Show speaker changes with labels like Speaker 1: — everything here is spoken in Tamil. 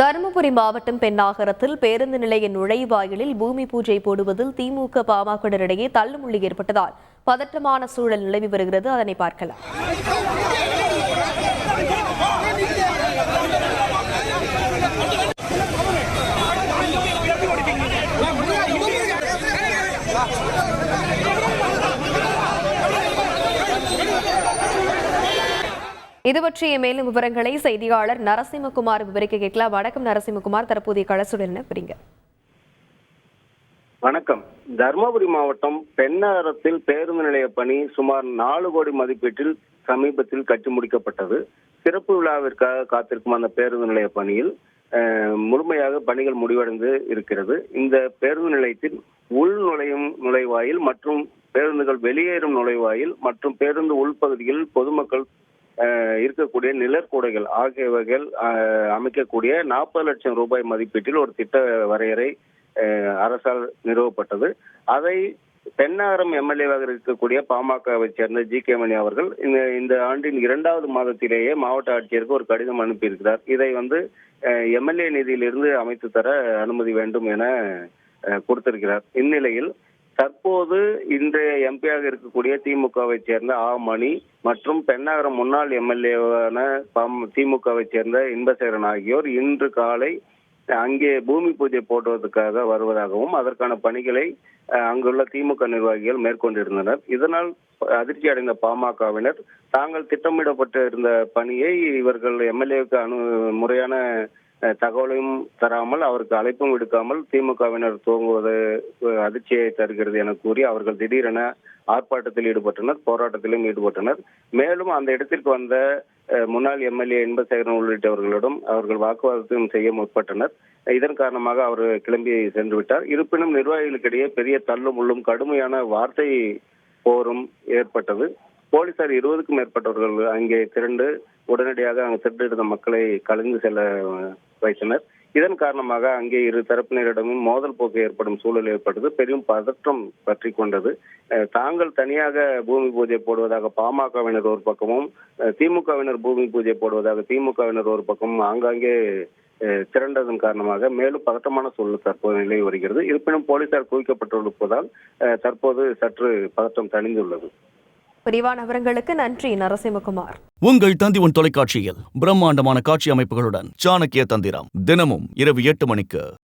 Speaker 1: தருமபுரி மாவட்டம் பெண்ணாகரத்தில் பேருந்து நிலைய நுழைவாயிலில் பூமி பூஜை போடுவதில் திமுக பாமகவினரிடையே தள்ளுமுள்ளி ஏற்பட்டதால் பதற்றமான சூழல் நிலவி வருகிறது. அதனை பார்க்கலாம். இது பற்றிய மேலும் விவரங்களை செய்தியாளர் நரசிம்மகுமார் விவரிக்க கேட்கலாம். வணக்கம் நரசிம்மகுமார். தற்போதைய களசுடன் என்ன புரியுங்க
Speaker 2: வணக்கம். தருமபுரி மாவட்டம் பெண்ணகரத்தில் பேருந்து நிலைய பணி சுமார் நாலு கோடி மதிப்பீட்டில் சமீபத்தில் கட்டி முடிக்கப்பட்டது. சிறப்பு விழாவிற்காக காத்திருக்கும் அந்த பேருந்து நிலைய பணியில் முழுமையாக பணிகள் முடிவடைந்து இருக்கிறது. இந்த பேருந்து நிலையத்தில் உள் நுழையும் நுழைவாயில் மற்றும் பேருந்துகள் வெளியேறும் நுழைவாயில் மற்றும் பேருந்து உள்பகுதியில் பொதுமக்கள் இருக்கக்கூடிய நிழற்கூடைகள் ஆகியவைகள் அமைக்கக்கூடிய நாற்பது லட்சம் ரூபாய் மதிப்பீட்டில் ஒரு திட்ட வரையறை அரசால் நிறுவப்பட்டது. அதை தென்னாரம் எம்எல்ஏவாக இருக்கக்கூடிய பாமகவை சேர்ந்த ஜி. கே. மணி அவர்கள் இந்த இந்த ஆண்டின் இரண்டாவது மாதத்திலேயே மாவட்ட ஆட்சியருக்கு ஒரு கடிதம் அனுப்பியிருக்கிறார். இதை வந்து எம்எல்ஏ நிதியிலிருந்து அமைத்து தர அனுமதி வேண்டும் என கொடுத்திருக்கிறார். இந்நிலையில் தற்போது இன்றைய எம்பியாக இருக்கக்கூடிய திமுகவை சேர்ந்த ஆ. மணி மற்றும் பெண்ணாகரம் முன்னாள் எம்எல்ஏவான திமுகவை சேர்ந்த இன்பசேரன் ஆகியோர் இன்று காலை அங்கே பூமி பூஜை போடுவதற்காக வருவதாகவும் அதற்கான பணிகளை அங்குள்ள திமுக நிர்வாகிகள் மேற்கொண்டிருந்தனர். இதனால் அதிர்ச்சி அடைந்த பாமகவினர் தாங்கள் திட்டமிடப்பட்டு இருந்த பணியை இவர்கள் எம்எல்ஏவுக்கு அனு முறையான தகவலையும் தராமல் அவருக்கு அழைப்பும் விடுக்காமல் திமுகவினர் துவங்குவது அதிர்ச்சியை தருகிறது என கூறி அவர்கள் திடீரென ஆர்ப்பாட்டத்தில் ஈடுபட்டனர் போராட்டத்திலும் ஈடுபட்டனர். மேலும் அந்த இடத்திற்கு வந்த முன்னாள் எம்எல்ஏ இன்பசேகரன் உள்ளிட்டவர்களிடம் அவர்கள் வாக்குவாதத்தையும் செய்ய முற்பட்டனர். இதன் காரணமாக அவர் கிளம்பி சென்று விட்டார். இருப்பினும் நிர்வாகிகளுக்கிடையே பெரிய தள்ளும் உள்ளும் கடுமையான வார்த்தை போரும் ஏற்பட்டது. போலீசார் இருபதுக்கும் மேற்பட்டவர்கள் அங்கே திரண்டு உடனடியாக அங்கு திரண்டிருந்த மக்களை கலந்து செல்ல வைத்தனர். இதன் காரணமாக அங்கே இரு தரப்பினரிடமும் மோதல் போக்கு ஏற்படும் சூழல் ஏற்பட்டது. பெரும் பதற்றம் பற்றி கொண்டது. தாங்கள் தனியாக பூமி பூஜை போடுவதாக பாமகவினர் ஒரு பக்கமும் திமுகவினர் பூமி பூஜை போடுவதாக திமுகவினர் ஒரு பக்கமும் ஆங்காங்கே திரண்டதன் காரணமாக மேலும் பதற்றமான சூழல் தற்போது நிலை வருகிறது. இருப்பினும் போலீசார் குவிக்கப்பட்டிருப்பதால் தற்போது சற்று பதற்றம் தணிந்துள்ளது.
Speaker 1: விரிவான விவரங்களுக்கு நன்றி நரசிம்மகுமார்.
Speaker 3: உங்கள் தந்தி உன் தொலைக்காட்சியில் பிரம்மாண்டமான காட்சி அமைப்புகளுடன் சாணக்கிய தந்திரம் தினமும் இரவு எட்டு மணிக்கு.